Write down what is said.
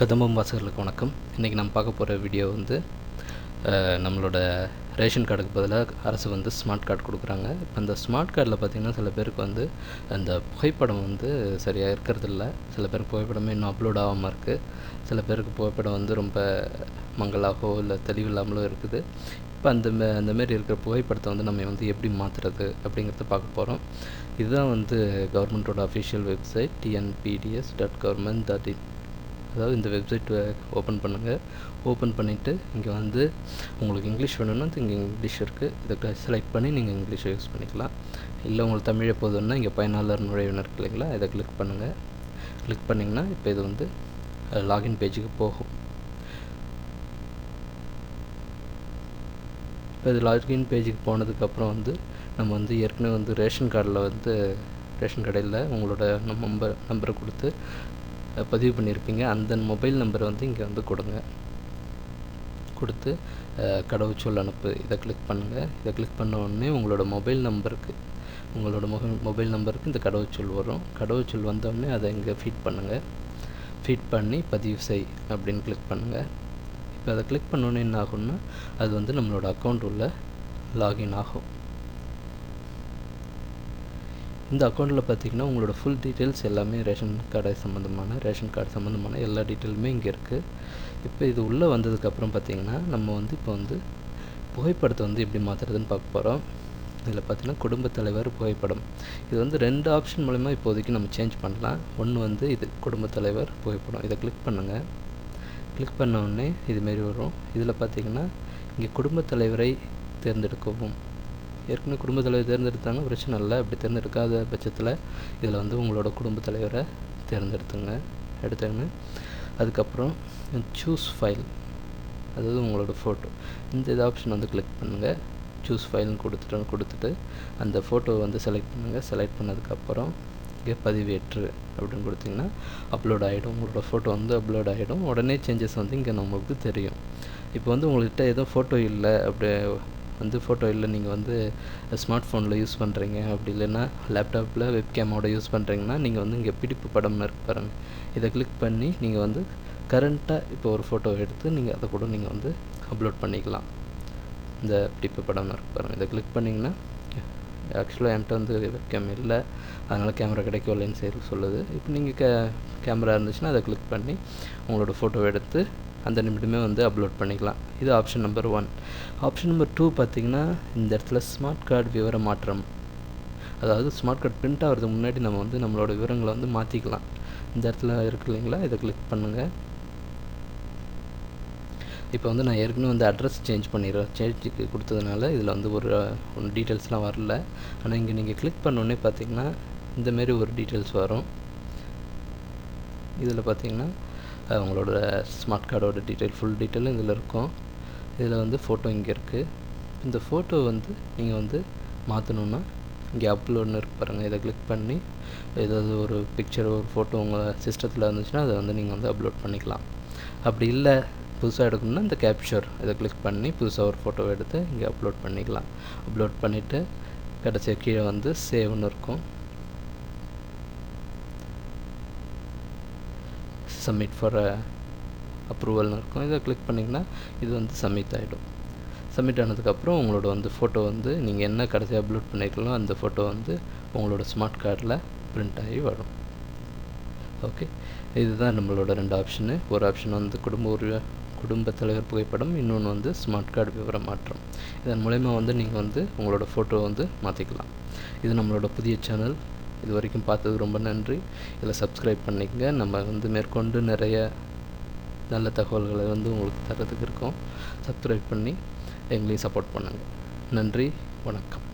கதம்பம் வாசகர்களுக்கு வணக்கம். இன்றைக்கி நம்ம பார்க்க போகிற வீடியோ வந்து நம்மளோட ரேஷன் கார்டுக்கு பதிலாக அரசு வந்து ஸ்மார்ட் கார்டு கொடுக்குறாங்க. இப்போ அந்த ஸ்மார்ட் கார்டில் பார்த்திங்கன்னா சில பேருக்கு வந்து அந்த புகைப்படம் வந்து சரியாக இருக்கிறதில்ல. சில பேருக்கு புகைப்படமே இன்னும் அப்லோட் ஆகாமல் இருக்குது சில பேருக்கு புகைப்படம் வந்து ரொம்ப மங்கலாகவோ இல்லை தெளிவில்லாமலோ இருக்குது. இப்போ அந்த அந்தமாரி அந்த இருக்கிற புகைப்படத்தை வந்து நம்ம வந்து எப்படி மாற்றுறது அப்படிங்கிறத பார்க்க போகிறோம் இதுதான் வந்து கவர்மெண்ட்டோட official website TNPDS dot government dot in அதாவது இந்த வெப்சைட் ஓப்பன் பண்ணுங்கள் ஓப்பன் பண்ணிவிட்டு இங்கே வந்து உங்களுக்கு இங்கிலீஷ் வேணும்னா இங்கே இங்கிலீஷ் இருக்குது இதை செலக்ட் பண்ணி நீங்கள் இங்கிலீஷை யூஸ் பண்ணிக்கலாம். இல்லை உங்களுக்கு தமிழை போதும்னா இங்கே பயனாளர் நுழைவினர் இருக்கு இல்லைங்களா? இதை கிளிக் பண்ணுங்கள் கிளிக் பண்ணிங்கன்னா இப்போ இது வந்து லாகின் பேஜுக்கு போகும். இப்போ இது லாகின் பேஜுக்கு போனதுக்கப்புறம் வந்து நம்ம வந்து ஏற்கனவே வந்து ரேஷன் கார்டில் வந்து ரேஷன் கடையில் உங்களோட நம்பர் நம்பரை கொடுத்து பதிவு பண்ணியிருப்பீங்க. அந்த மொபைல் நம்பரை வந்து இங்கே வந்து கொடுங்க. கொடுத்து கடவுச்சொல் அனுப்பு. இதை கிளிக் பண்ணுங்கள் இதை கிளிக் பண்ண உடனே உங்களோட மொபைல் நம்பருக்கு உங்களோட மொபைல் மொபைல் நம்பருக்கு இந்த கடவுச்சொல் வரும். கடவுச்சொல் வந்த அதை இங்கே ஃபீட் பண்ணுங்கள் ஃபீட் பண்ணி பதிவு செய் அப்படின்னு கிளிக் பண்ணுங்கள் இப்போ அதை கிளிக் பண்ணோன்னே என்ன ஆகும்னா அது வந்து நம்மளோட அக்கௌண்ட் உள்ள லாகின் ஆகும். இந்த அக்கௌண்ட்டில் பார்த்தீங்கன்னா உங்களோட ஃபுல் டீட்டெயில்ஸ் எல்லாமே ரேஷன் கார்டு சம்மந்தமான ரேஷன் கார்டு சம்மந்தமான எல்லா டீட்டெயிலுமே இங்கே இருக்குது இப்போ இது உள்ளே வந்ததுக்கப்புறம் பார்த்தீங்கன்னா நம்ம வந்து இப்போ வந்து புகைப்படத்தை வந்து எப்படி மாற்றுறதுன்னு பார்க்க போகிறோம் இதில் பார்த்தீங்கன்னா குடும்பத் தலைவர் புகைப்படம். இது வந்து ரெண்டு ஆப்ஷன் மூலிமா இப்போதைக்கு நம்ம சேஞ்ச் பண்ணலாம். ஒன்று வந்து இது குடும்பத் தலைவர் புகைப்படம். இதை கிளிக் பண்ணுங்கள் கிளிக் பண்ண உடனே இதுமாரி வரும். இதில் பார்த்தீங்கன்னா இங்கே குடும்பத் தலைவரை தேர்ந்தெடுக்கவும். ஏற்கனவே குடும்பத் தலைவர் தேர்ந்தெடுத்தாங்க பிரச்சனை இல்லை. அப்படி தேர்ந்தெடுக்காத பட்சத்தில் இதில் வந்து உங்களோட குடும்பத் தலைவரை தேர்ந்தெடுத்துங்க. எடுத்துங்க அதுக்கப்புறம் சூஸ் ஃபைல் அதாவது உங்களோட ஃபோட்டோ இந்த இது ஆப்ஷன் வந்து கிளிக் பண்ணுங்கள் சூஸ் ஃபைல்னு கொடுத்துட்டு கொடுத்துட்டு அந்த ஃபோட்டோவை வந்து செலக்ட் பண்ணுங்கள் செலக்ட் பண்ணதுக்கப்புறம் இங்கே பதிவேற்று அப்படின்னு கொடுத்தீங்கன்னா அப்லோட் ஆகிடும் உங்களோட ஃபோட்டோ வந்து அப்லோட் ஆகிடும் உடனே சேஞ்சஸ் வந்து இங்கே நமக்கு தெரியும். இப்போ வந்து உங்கள்கிட்ட எதுவும் ஃபோட்டோ இல்லை. அப்படி வந்து ஃபோட்டோ இல்லை நீங்கள் வந்து ஸ்மார்ட் ஃபோனில் யூஸ் பண்ணுறீங்க அப்படி இல்லைன்னா லேப்டாப்பில் வெப்கேமோட யூஸ் பண்ணுறீங்கன்னா நீங்கள் வந்து இங்கே பிடிப்பு படம்னு இருக்கு பாருங்கள் இதை கிளிக் பண்ணி நீங்கள் வந்து கரண்ட்டாக இப்போ ஒரு ஃபோட்டோ எடுத்து நீங்கள் அதை கூட நீங்கள் வந்து அப்லோட் பண்ணிக்கலாம். இந்த பிடிப்பு படம்னு இருக்கு பாருங்கள் இதை கிளிக் பண்ணிங்கன்னா ஆக்சுவலாக என்கிட்ட வந்து வெப்கேம் இல்லை. அதனால் கேமரா கிடைக்கவில்லைன்னு சரி சொல்லுது. இப்போ நீங்கள் கே கேமரா இருந்துச்சுன்னா அதை கிளிக் பண்ணி உங்களோட ஃபோட்டோ எடுத்து அந்த நிமிடமே வந்து அப்லோட் பண்ணிக்கலாம். இது option number one option number two பார்த்தீங்கன்னா இந்த இடத்துல ஸ்மார்ட் கார்டு விவர மாற்றம் அதாவது ஸ்மார்ட் கார்டு பிரிண்ட் ஆகிறதுக்கு முன்னாடி நம்ம வந்து நம்மளோட விவரங்களை வந்து மாற்றிக்கலாம் இந்த இடத்துல இருக்கு இல்லைங்களா? இதை கிளிக் பண்ணுங்கள் இப்போ வந்து நான் ஏற்கனவே வந்து அட்ரஸ் சேஞ்ச் பண்ணிடுறேன் சேஞ்ச் கொடுத்ததுனால இதில் வந்து ஒரு ஒன்று டீட்டெயில்ஸ்லாம் வரல. ஆனால் இங்கே நீங்கள் கிளிக் பண்ணோடனே பார்த்தீங்கன்னா இந்தமாரி ஒரு டீட்டெயில்ஸ் வரும். இதில் பார்த்தீங்கன்னா உங்களோட ஸ்மார்ட் கார்டோட டீட்டெயில் ஃபுல் டீட்டெயிலும் இதில் இருக்கும். இதில் வந்து ஃபோட்டோ இங்கே இருக்குது இந்த ஃபோட்டோ வந்து நீங்கள் வந்து மாற்றணுன்னா இங்கே அப்லோட்னு இருக்கு பாருங்கள் இதை கிளிக் பண்ணி ஏதாவது ஒரு பிக்சர் ஒரு ஃபோட்டோ உங்கள் சிஸ்டத்தில் இருந்துச்சுன்னா அதை வந்து நீங்கள் வந்து அப்லோட் பண்ணிக்கலாம். அப்படி இல்லை புதுசாக எடுக்கணும்னா இந்த கேப்ச்சர் இதை கிளிக் பண்ணி புதுசாக ஒரு ஃபோட்டோ எடுத்து இங்கே அப்லோட் பண்ணிக்கலாம். அப்லோட் பண்ணிவிட்டு கடைசியாக கீழே வந்து சேவ்னு இருக்கும். சப்மிட் ஃபார் அப்ரூவல்னு இருக்கும். இதை கிளிக் பண்ணிங்கன்னா இது வந்து சப்மிட் ஆகிடும் சப்மிட் ஆனதுக்கப்புறம் உங்களோட வந்து ஃபோட்டோ வந்து நீங்கள் என்ன கடைசியாக அப்லோட் பண்ணிக்கலாம் அந்த ஃபோட்டோ வந்து உங்களோட ஸ்மார்ட் கார்டில் பிரிண்ட் ஆகி வரும். ஓகே இதுதான் நம்மளோட ரெண்டு ஆப்ஷனு ஒரு ஆப்ஷன் வந்து குடும்ப ஒரு குடும்ப தலைவர் புகைப்படம் இன்னொன்று வந்து ஸ்மார்ட் கார்டு விவர மாற்றம். இதன் மூலயமா வந்து நீங்கள் வந்து உங்களோட ஃபோட்டோவை வந்து மாற்றிக்கலாம் இது நம்மளோட புதிய சேனல் இது வரைக்கும் பார்த்ததுக்கு ரொம்ப நன்றி. இதில் சப்ஸ்கிரைப் பண்ணிக்கங்க. நம்ம வந்து மேற்கொண்டு நிறைய நல்ல தகவல்களை வந்து உங்களுக்கு தரத்துக்கு இருக்கோம். சப்ஸ்கிரைப் பண்ணி எங்களையும் சப்போர்ட் பண்ணுங்கள் நன்றி. வணக்கம்.